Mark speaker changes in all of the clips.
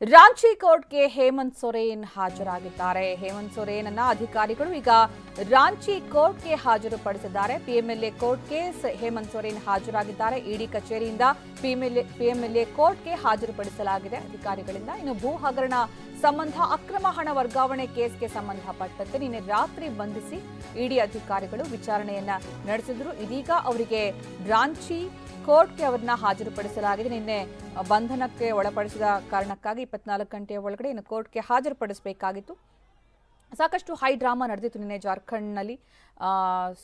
Speaker 1: ರಾಂಚಿ ಕೋರ್ಟ್ಗೆ ಹೇಮಂತ್ ಸೊರೇನ್ ಹಾಜರಾಗಿದ್ದಾರೆ. ಹೇಮಂತ್ ಸೊರೇನ್ ಅನ್ನ ಅಧಿಕಾರಿಗಳು ಈಗ ರಾಂಚಿ ಕೋರ್ಟ್ಗೆ ಹಾಜರುಪಡಿಸಿದ್ದಾರೆ. ಪಿಎಂಎಲ್ಎ ಕೋರ್ಟ್ಗೆ ಹೇಮಂತ್ ಸೊರೇನ್ ಹಾಜರಾಗಿದ್ದಾರೆ. ಇಡಿ ಕಚೇರಿಯಿಂದ ಪಿಎಂಎಲ್ಎ ಪಿಎಂಎಲ್ಎ ಕೋರ್ಟ್ಗೆ ಹಾಜರುಪಡಿಸಲಾಗಿದೆ. ಅಧಿಕಾರಿಗಳಿಂದ ಇನ್ನು ಭೂ ಹಗರಣ ಸಂಬಂಧ ಅಕ್ರಮ ಹಣ ವರ್ಗಾವಣೆ ಕೇಸ್ಗೆ ಸಂಬಂಧಪಟ್ಟಂತೆ ನಿನ್ನೆ ರಾತ್ರಿ ಬಂಧಿಸಿ ಇಡಿ ಅಧಿಕಾರಿಗಳು ವಿಚಾರಣೆಯನ್ನ ನಡೆಸಿದ್ರು. ಇದೀಗ ಅವರಿಗೆ ರಾಂಚಿ ಕೋರ್ಟ್ಗೆ ಅವರನ್ನ ಹಾಜರುಪಡಿಸಲಾಗಿದೆ. ನಿನ್ನೆ ಬಂಧನಕ್ಕೆ ಒಳಪಡಿಸಿದ ಕಾರಣಕ್ಕಾಗಿ ಇಪ್ಪತ್ನಾಲ್ಕು ಗಂಟೆಯ ಒಳಗಡೆ ಇನ್ನು ಕೋರ್ಟ್ಗೆ ಹಾಜರುಪಡಿಸಬೇಕಾಗಿತ್ತು. ಸಾಕಷ್ಟು ಹೈ ಡ್ರಾಮಾ ನಡೆದಿತ್ತು ನಿನ್ನೆ ಜಾರ್ಖಂಡ್ನಲ್ಲಿ.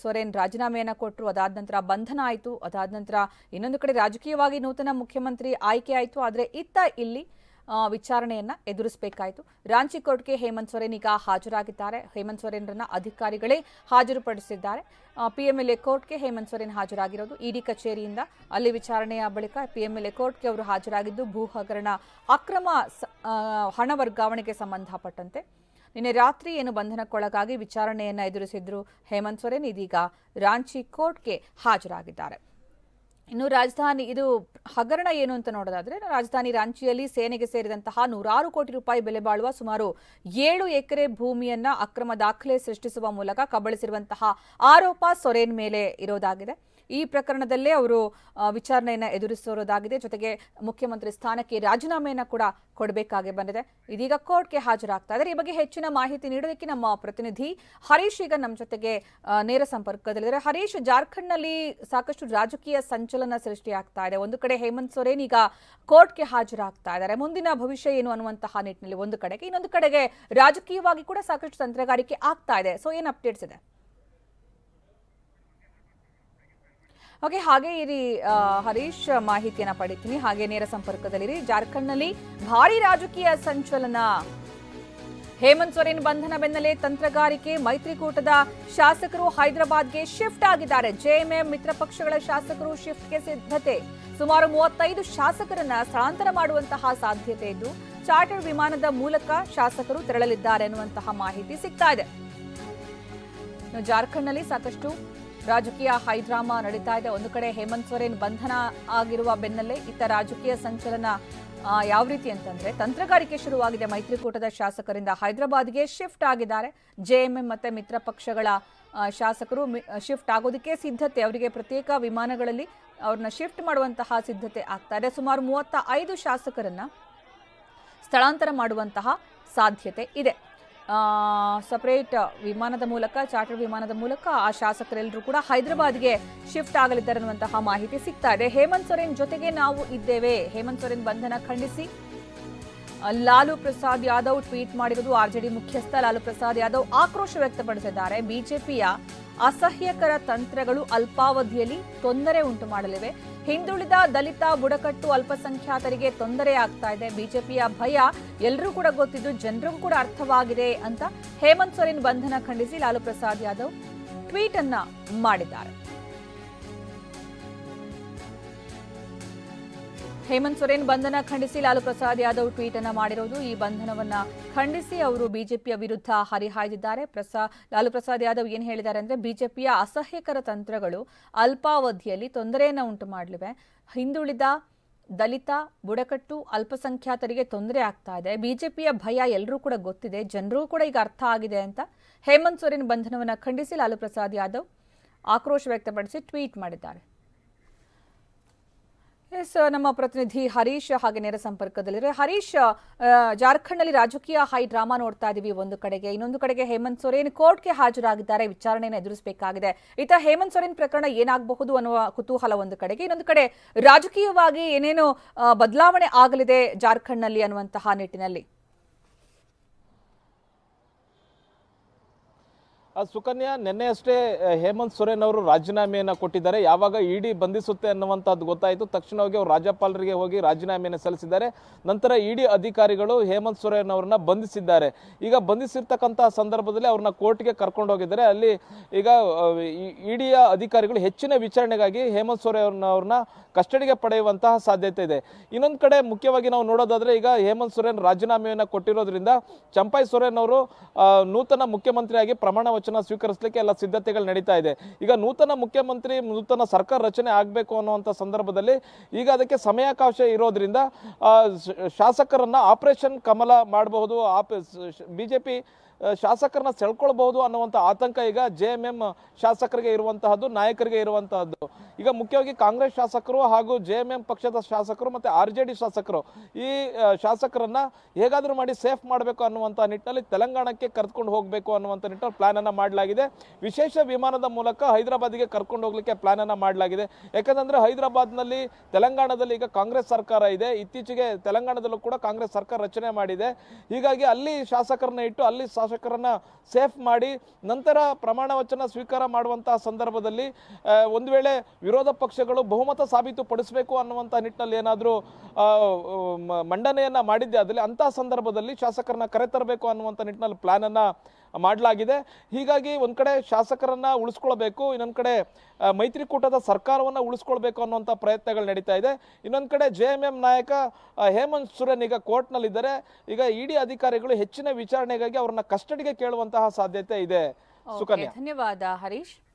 Speaker 1: ಸೊರೇನ್ ರಾಜೀನಾಮೆಯನ್ನು ಕೊಟ್ಟರು ಅದಾದ ನಂತರ ಬಂಧನ ಆಯಿತು, ಅದಾದ ನಂತರ ಇನ್ನೊಂದು ಕಡೆ ರಾಜಕೀಯವಾಗಿ ನೂತನ ಮುಖ್ಯಮಂತ್ರಿ ಆಯ್ಕೆ ಆಯಿತು. ಆದರೆ ಇತ್ತ ಇಲ್ಲಿ ವಿಚಾರಣೆಯನ್ನ ಎದುರಿಸಬೇಕಾಯಿತು. ರಾಂಚಿ ಕೋರ್ಟ್ಗೆ ಹೇಮಂತ್ ಸೊರೇನ್ ಈಗ ಹಾಜರಾಗಿದ್ದಾರೆ. ಹೇಮಂತ್ ಸೊರೇನ್ರನ್ನ ಅಧಿಕಾರಿಗಳೇ ಹಾಜರುಪಡಿಸಿದ್ದಾರೆ. ಪಿಎಂಎಲ್ಎ ಕೋರ್ಟ್ಗೆ ಹೇಮಂತ್ ಸೊರೇನ್ ಹಾಜರಾಗಿರೋದು ಇಡಿ ಕಚೇರಿಯಿಂದ. ಅಲ್ಲಿ ವಿಚಾರಣೆಯ ಬಳಿಕ ಪಿಎಂಎಲ್ಎ ಕೋರ್ಟ್ಗೆ ಅವರು ಹಾಜರಾಗಿದ್ದು ಭೂ ಹಗರಣ ಅಕ್ರಮ ಹಣ ವರ್ಗಾವಣೆಗೆ ಸಂಬಂಧಪಟ್ಟಂತೆ. ನಿನ್ನೆ ರಾತ್ರಿ ಏನು ಬಂಧನಕ್ಕೊಳಗಾಗಿ ವಿಚಾರಣೆಯನ್ನು ಎದುರಿಸಿದ್ರು ಹೇಮಂತ್ ಸೊರೇನ್, ಇದೀಗ ರಾಂಚಿ ಕೋರ್ಟ್ಗೆ ಹಾಜರಾಗಿದ್ದಾರೆ. ಇನ್ನು ರಾಜಧಾನಿ, ಇದು ಹಗರಣ ಏನು ಅಂತ ನೋಡೋದಾದ್ರೆ, ರಾಜಧಾನಿ ರಾಂಚಿಯಲ್ಲಿ ಸೇನೆಗೆ ಸೇರಿದಂತಹ ನೂರಾರು ಕೋಟಿ ರೂಪಾಯಿ ಬೆಲೆ ಬಾಳುವ ಸುಮಾರು ಏಳು ಎಕರೆ ಭೂಮಿಯನ್ನ ಅಕ್ರಮ ದಾಖಲೆ ಸೃಷ್ಟಿಸುವ ಮೂಲಕ ಕಬಳಿಸಿರುವಂತಹ ಆರೋಪ ಸೊರೇನ್ ಮೇಲೆ ಇರೋದಾಗಿದೆ. ಈ ಪ್ರಕರಣದಲ್ಲೇ ಅವರು ವಿಚಾರಣೆಯನ್ನು ಎದುರಿಸಿರೋದಾಗಿದೆ ಜೊತೆಗೆ ಮುಖ್ಯಮಂತ್ರಿ ಸ್ಥಾನಕ್ಕೆ ರಾಜೀನಾಮೆಯನ್ನು ಕೂಡ ಕೊಡಬೇಕಾಗಿ ಬಂದಿದೆ. ಇದೀಗ ಕೋರ್ಟ್ಗೆ ಹಾಜರಾಗ್ತಾ ಇದ್ದಾರೆ. ಈ ಬಗ್ಗೆ ಹೆಚ್ಚಿನ ಮಾಹಿತಿ ನೀಡೋದಕ್ಕೆ ನಮ್ಮ ಪ್ರತಿನಿಧಿ ಹರೀಶ್ ಈಗ ನಮ್ಮ ಜೊತೆಗೆ ನೇರ ಸಂಪರ್ಕದಲ್ಲಿದ್ದಾರೆ. ಹರೀಶ್, ಜಾರ್ಖಂಡ್ನಲ್ಲಿ ಸಾಕಷ್ಟು ರಾಜಕೀಯ ಸಂಚಲನ ಸೃಷ್ಟಿಯಾಗ್ತಾ ಇದೆ. ಒಂದು ಕಡೆ ಹೇಮಂತ್ ಸೊರೇನ್ ಈಗ ಕೋರ್ಟ್ಗೆ ಹಾಜರಾಗ್ತಾ ಇದ್ದಾರೆ. ಮುಂದಿನ ಭವಿಷ್ಯ ಏನು ಅನ್ನುವಂತಹ ನಿಟ್ಟಿನಲ್ಲಿ ಒಂದು ಕಡೆಗೆ, ಇನ್ನೊಂದು ಕಡೆಗೆ ರಾಜಕೀಯವಾಗಿ ಕೂಡ ಸಾಕಷ್ಟು ತಂತ್ರಗಾರಿಕೆ ಆಗ್ತಾ ಇದೆ. ಸೊ ಏನು ಅಪ್ಡೇಟ್ಸ್ ಇದೆ? ಓಕೆ, ಹಾಗೆ ಇರಿ ಹರೀಶ್, ಮಾಹಿತಿಯನ್ನು ಪಡಿತೀನಿ. ಹಾಗೆ ನೇರ ಸಂಪರ್ಕದಲ್ಲಿರಿ. ಜಾರ್ಖಂಡ್ನಲ್ಲಿ ಭಾರಿ ರಾಜಕೀಯ ಸಂಚಲನ. ಹೇಮಂತ್ ಸೊರೇನ್ ಬಂಧನ ಬೆನ್ನಲ್ಲೇ ತಂತ್ರಗಾರಿಕೆ, ಮೈತ್ರಿಕೂಟದ ಶಾಸಕರು ಹೈದರಾಬಾದ್ಗೆ ಶಿಫ್ಟ್ ಆಗಿದ್ದಾರೆ. ಜೆಎಂಎಂ ಮಿತ್ರ ಪಕ್ಷಗಳ ಶಾಸಕರು ಶಿಫ್ಟ್ಗೆ ಸಿದ್ಧತೆ. ಸುಮಾರು ಮೂವತ್ತೈದು ಶಾಸಕರನ್ನ ಸ್ಥಳಾಂತರ ಮಾಡುವಂತಹ ಸಾಧ್ಯತೆ ಇದ್ದು ಚಾರ್ಟರ್ಡ್ ವಿಮಾನದ ಮೂಲಕ ಶಾಸಕರು ತೆರಳಲಿದ್ದಾರೆ ಎನ್ನುವಂತಹ ಮಾಹಿತಿ ಸಿಗ್ತಾ ಇದೆ. ಜಾರ್ಖಂಡ್ನಲ್ಲಿ ಸಾಕಷ್ಟು ರಾಜಕೀಯ ಹೈಡ್ರಾಮಾ ನಡೀತಾ ಇದೆ. ಒಂದು ಕಡೆ ಹೇಮಂತ್ ಸೊರೇನ್ ಬಂಧನ ಆಗಿರುವ ಬೆನ್ನಲ್ಲೇ ಇತ್ತ ರಾಜಕೀಯ ಸಂಚಲನ ಯಾವ ರೀತಿ ಅಂತಂದ್ರೆ ತಂತ್ರಗಾರಿಕೆ ಶುರುವಾಗಿದೆ. ಮೈತ್ರಿಕೂಟದ ಶಾಸಕರಿಂದ ಹೈದರಾಬಾದ್ಗೆ ಶಿಫ್ಟ್ ಆಗಿದ್ದಾರೆ. ಜೆಎಂಎಂ ಮತ್ತೆ ಮಿತ್ರ ಪಕ್ಷಗಳ ಶಾಸಕರು ಶಿಫ್ಟ್ ಆಗೋದಕ್ಕೆ ಸಿದ್ಧತೆ. ಅವರಿಗೆ ಪ್ರತ್ಯೇಕ ವಿಮಾನಗಳಲ್ಲಿ ಅವ್ರನ್ನ ಶಿಫ್ಟ್ ಮಾಡುವಂತಹ ಸಿದ್ಧತೆ ಆಗ್ತಾ ಸುಮಾರು ಮೂವತ್ತ ಐದು ಶಾಸಕರನ್ನ ಸ್ಥಳಾಂತರ ಮಾಡುವಂತಹ ಸಾಧ್ಯತೆ ಇದೆ. ಸಪರೇಟ್ ವಿಮಾನದ ಮೂಲಕ ಚಾರ್ಟರ್ ವಿಮಾನದ ಮೂಲಕ ಆ ಶಾಸಕರೆಲ್ಲರೂ ಕೂಡ ಹೈದರಾಬಾದ್ಗೆ ಶಿಫ್ಟ್ ಆಗಲಿದ್ದಾರೆ ಅನ್ನುವಂತಹ ಮಾಹಿತಿ ಸಿಗ್ತಾ ಇದೆ. ಹೇಮಂತ್ ಸೊರೇನ್ ಜೊತೆಗೆ ನಾವು ಇದ್ದೇವೆ. ಹೇಮಂತ್ ಸೊರೇನ್ ಬಂಧನ ಖಂಡಿಸಿ. ಲಾಲು ಪ್ರಸಾದ್ ಯಾದವ್ ಟ್ವೀಟ್ ಮಾಡಿರುವುದು ಆರ್ಜೆಡಿ ಮುಖ್ಯಸ್ಥ ಲಾಲು ಪ್ರಸಾದ್ ಯಾದವ್ ಆಕ್ರೋಶ ವ್ಯಕ್ತಪಡಿಸಿದ್ದಾರೆ. ಬಿಜೆಪಿಯ ಅಸಹ್ಯಕರ ತಂತ್ರಗಳು ಅಲ್ಪಾವಧಿಯಲ್ಲಿ ತೊಂದರೆ ಉಂಟು ಮಾಡಲಿವೆ. ಹಿಂದುಳಿದ ದಲಿತ ಬುಡಕಟ್ಟು ಅಲ್ಪಸಂಖ್ಯಾತರಿಗೆ ತೊಂದರೆ ಆಗ್ತಾ ಇದೆ. ಬಿಜೆಪಿಯ ಭಯ ಎಲ್ಲರೂ ಕೂಡ ಗೊತ್ತಿದ್ದು ಜನರಿಗೂ ಕೂಡ ಅರ್ಥವಾಗಿದೆ ಅಂತ ಹೇಮಂತ್ ಸೊರೇನ್ ಬಂಧನ ಖಂಡಿಸಿ ಲಾಲು ಪ್ರಸಾದ್ ಯಾದವ್ ಟ್ವೀಟ್ ಅನ್ನ ಮಾಡಿದ್ದಾರೆ. ಹೇಮಂತ್ ಸೊರೇನ್ ಬಂಧನ ಖಂಡಿಸಿ ಲಾಲು ಪ್ರಸಾದ್ ಯಾದವ್ ಟ್ವೀಟ್ ಅನ್ನು ಮಾಡಿರೋದು. ಈ ಬಂಧನವನ್ನ ಖಂಡಿಸಿ ಅವರು ಬಿಜೆಪಿಯ ವಿರುದ್ಧ ಹರಿಹಾಯ್ದಿದ್ದಾರೆ. ಪ್ರಸಾ, ಲಾಲು ಪ್ರಸಾದ್ ಯಾದವ್ ಏನ್ ಹೇಳಿದ್ದಾರೆ ಅಂದ್ರೆ ಬಿಜೆಪಿಯ ಅಸಹ್ಯಕರ ತಂತ್ರಗಳು ಅಲ್ಪಾವಧಿಯಲ್ಲಿ ತೊಂದರೆಯನ್ನು ಉಂಟು ಮಾಡಲಿವೆ. ಹಿಂದುಳಿದ ದಲಿತ, ಬುಡಕಟ್ಟು, ಅಲ್ಪಸಂಖ್ಯಾತರಿಗೆ ತೊಂದರೆ ಆಗ್ತಾ ಇದೆ. ಬಿಜೆಪಿಯ ಭಯ ಎಲ್ಲರೂ ಕೂಡ ಗೊತ್ತಿದೆ. ಜನರೂ ಕೂಡ ಈಗ ಅರ್ಥ ಆಗಿದೆ ಅಂತ ಹೇಮಂತ್ ಸೊರೇನ್ ಬಂಧನವನ್ನು ಖಂಡಿಸಿ ಲಾಲು ಪ್ರಸಾದ್ ಯಾದವ್ ಆಕ್ರೋಶ ವ್ಯಕ್ತಪಡಿಸಿ ಟ್ವೀಟ್ ಮಾಡಿದ್ದಾರೆ. ಎಸ್, ನಮ್ಮ ಪ್ರತಿನಿಧಿ ಹರೀಶ್ ಹಾಗೆ ನೇರ ಸಂಪರ್ಕದಲ್ಲಿದ್ದಾರೆ. ಹರೀಶ್ ಜಾರ್ಖಂಡ್ನಲ್ಲಿ ರಾಜಕೀಯ ಹೈ ಡ್ರಾಮಾ ನೋಡ್ತಾ ಇದೀವಿ ಒಂದು ಕಡೆಗೆ. ಇನ್ನೊಂದು ಕಡೆಗೆ ಹೇಮಂತ್ ಸೊರೇನ್ ಕೋರ್ಟ್ಗೆ ಹಾಜರಾಗಿದ್ದಾರೆ. ವಿಚಾರಣೆಯನ್ನು ಎದುರಿಸಬೇಕಾಗಿದೆ. ಈತ ಹೇಮಂತ್ ಸೊರೇನ್ ಪ್ರಕರಣ ಏನಾಗಬಹುದು ಅನ್ನುವ ಕುತೂಹಲ ಒಂದು ಕಡೆಗೆ. ಇನ್ನೊಂದು ಕಡೆ ರಾಜಕೀಯವಾಗಿ ಏನೇನು ಬದಲಾವಣೆ ಆಗಲಿದೆ ಜಾರ್ಖಂಡ್ನಲ್ಲಿ ಅನ್ನುವಂತಹ ನಿಟ್ಟಿನಲ್ಲಿ?
Speaker 2: ಸುಕನ್ಯಾ, ನಿನ್ನೆ ಅಷ್ಟೇ ಹೇಮಂತ್ ಸೊರೇನ್ ಅವರು ರಾಜೀನಾಮೆಯನ್ನು ಕೊಟ್ಟಿದ್ದಾರೆ. ಯಾವಾಗ ಇಡಿ ಬಂಧಿಸುತ್ತೆ ಅನ್ನುವಂಥದ್ದು ಗೊತ್ತಾಯಿತು. ತಕ್ಷಣವಾಗಿ ಅವರು ರಾಜ್ಯಪಾಲರಿಗೆ ಹೋಗಿ ರಾಜೀನಾಮೆಯನ್ನು ಸಲ್ಲಿಸಿದ್ದಾರೆ. ನಂತರ ಇಡಿ ಅಧಿಕಾರಿಗಳು ಹೇಮಂತ್ ಸೊರೇನ್ ಅವರನ್ನ ಬಂಧಿಸಿದ್ದಾರೆ. ಈಗ ಬಂಧಿಸಿರ್ತಕ್ಕಂಥ ಸಂದರ್ಭದಲ್ಲಿ ಅವ್ರನ್ನ ಕೋರ್ಟ್ಗೆ ಕರ್ಕೊಂಡು ಹೋಗಿದ್ದಾರೆ. ಅಲ್ಲಿ ಈಗ ಇಡಿಯ ಅಧಿಕಾರಿಗಳು ಹೆಚ್ಚಿನ ವಿಚಾರಣೆಗಾಗಿ ಹೇಮಂತ್ ಸೊರೇನ್ ಅವ್ರನ್ನ ಕಸ್ಟಡಿಗೆ ಪಡೆಯುವಂತಹ ಸಾಧ್ಯತೆ ಇದೆ. ಇನ್ನೊಂದು ಕಡೆ ಮುಖ್ಯವಾಗಿ ನಾವು ನೋಡೋದಾದ್ರೆ, ಈಗ ಹೇಮಂತ್ ಸೊರೇನ್ ರಾಜೀನಾಮೆಯನ್ನು ಕೊಟ್ಟಿರೋದ್ರಿಂದ ಚಂಪಾಯ್ ಸೊರೇನ್ ಅವರು ನೂತನ ಮುಖ್ಯಮಂತ್ರಿಯಾಗಿ ಪ್ರಮಾಣ ವಚನ ಸ್ವೀಕರಿಸಲಿಕ್ಕೆ ಎಲ್ಲ ಸಿದ್ಧತೆಗಳು ನಡೀತಾ ಇದೆ. ಈಗ ನೂತನ ಮುಖ್ಯಮಂತ್ರಿ, ನೂತನ ಸರ್ಕಾರ ರಚನೆ ಆಗಬೇಕು ಅನ್ನುವಂಥ ಸಂದರ್ಭದಲ್ಲಿ ಈಗ ಅದಕ್ಕೆ ಸಮಯಾವಕಾಶ ಇರೋದ್ರಿಂದ ಶಾಸಕರನ್ನು ಆಪರೇಷನ್ ಕಮಲ ಮಾಡಬಹುದು. ಆಪ ಬಿಜೆಪಿ ಶಾಸಕರನ್ನ ಸೆಳ್ಕೊಳ್ಬಹುದು ಅನ್ನುವಂಥ ಆತಂಕ ಈಗ ಜೆ ಎಂ ಎಂ ಶಾಸಕರಿಗೆ ಇರುವಂತಹದ್ದು, ನಾಯಕರಿಗೆ ಇರುವಂತಹದ್ದು. ಈಗ ಮುಖ್ಯವಾಗಿ ಕಾಂಗ್ರೆಸ್ ಶಾಸಕರು ಹಾಗೂ ಜೆ ಎಂ ಎಂ ಪಕ್ಷದ ಶಾಸಕರು ಮತ್ತೆ ಆರ್ ಜೆ ಡಿ ಶಾಸಕರು ಈ ಶಾಸಕರನ್ನ ಹೇಗಾದರೂ ಮಾಡಿ ಸೇಫ್ ಮಾಡಬೇಕು ಅನ್ನುವಂಥ ನಿಟ್ಟಿನಲ್ಲಿ ತೆಲಂಗಾಣಕ್ಕೆ ಕರ್ಕೊಂಡು ಹೋಗಬೇಕು ಅನ್ನುವಂಥ ನಿಟ್ಟಿನಲ್ಲಿ ಪ್ಲಾನ್ ಅನ್ನ ಮಾಡಲಾಗಿದೆ. ವಿಶೇಷ ವಿಮಾನದ ಮೂಲಕ ಹೈದರಾಬಾದ್ಗೆ ಕರ್ಕೊಂಡು ಹೋಗ್ಲಿಕ್ಕೆ ಪ್ಲಾನ್ ಅನ್ನ ಮಾಡಲಾಗಿದೆ. ಯಾಕಂತಂದ್ರೆ ಹೈದರಾಬಾದ್ನಲ್ಲಿ ತೆಲಂಗಾಣದಲ್ಲಿ ಈಗ ಕಾಂಗ್ರೆಸ್ ಸರ್ಕಾರ ಇದೆ. ಇತ್ತೀಚೆಗೆ ತೆಲಂಗಾಣದಲ್ಲೂ ಕೂಡ ಕಾಂಗ್ರೆಸ್ ಸರ್ಕಾರ ರಚನೆ ಮಾಡಿದೆ. ಹೀಗಾಗಿ ಅಲ್ಲಿ ಶಾಸಕರನ್ನ ಇಟ್ಟು ಅಲ್ಲಿ ಶಾಸಕರನ್ನ ಸೇಫ್ ಮಾಡಿ ನಂತರ ಪ್ರಮಾಣ ವಚನ ಸ್ವೀಕಾರ ಮಾಡುವಂತಹ ಸಂದರ್ಭದಲ್ಲಿ ಒಂದು ವೇಳೆ ವಿರೋಧ ಪಕ್ಷಗಳು ಬಹುಮತ ಸಾಬೀತುಪಡಿಸಬೇಕು ಅನ್ನುವಂಥ ನಿಟ್ಟಿನಲ್ಲಿ ಏನಾದರೂ ಮಂಡನೆಯನ್ನು ಮಾಡಿದ್ದೆ, ಅದರಲ್ಲಿ ಅಂತಹ ಸಂದರ್ಭದಲ್ಲಿ ಶಾಸಕರನ್ನ ಕರೆತರಬೇಕು ಅನ್ನುವಂಥ ನಿಟ್ಟಿನಲ್ಲಿ ಪ್ಲಾನ್ ಅನ್ನ ಮಾಡಲಾಗಿದೆ. ಹೀಗಾಗಿ ಒಂದ್ ಕಡೆ ಶಾಸಕರನ್ನ ಉಳಿಸ್ಕೊಳ್ಬೇಕು ಇನ್ನೊಂದ್ ಕಡೆ ಮೈತ್ರಿಕೂಟದ ಸರ್ಕಾರವನ್ನ ಉಳಿಸ್ಕೊಳ್ಬೇಕು ಅನ್ನುವಂಥ ಪ್ರಯತ್ನಗಳು ನಡೀತಾ ಇದೆ. ಇನ್ನೊಂದ್ ಕಡೆ ಜೆ ಎಂ ಎಂ ನಾಯಕ ಹೇಮಂತ್ ಸೊರೇನ್ ಈಗ ಕೋರ್ಟ್ನಲ್ಲಿದ್ದಾರೆ. ಈಗ ಇಡಿ ಅಧಿಕಾರಿಗಳು ಹೆಚ್ಚಿನ ವಿಚಾರಣೆಗಾಗಿ ಅವರನ್ನ ಕಸ್ಟಡಿಗೆ ಕೇಳುವಂತಹ ಸಾಧ್ಯತೆ ಇದೆ. ಸುಕನ್ಯಾ.
Speaker 1: ಧನ್ಯವಾದ ಹರೀಶ್.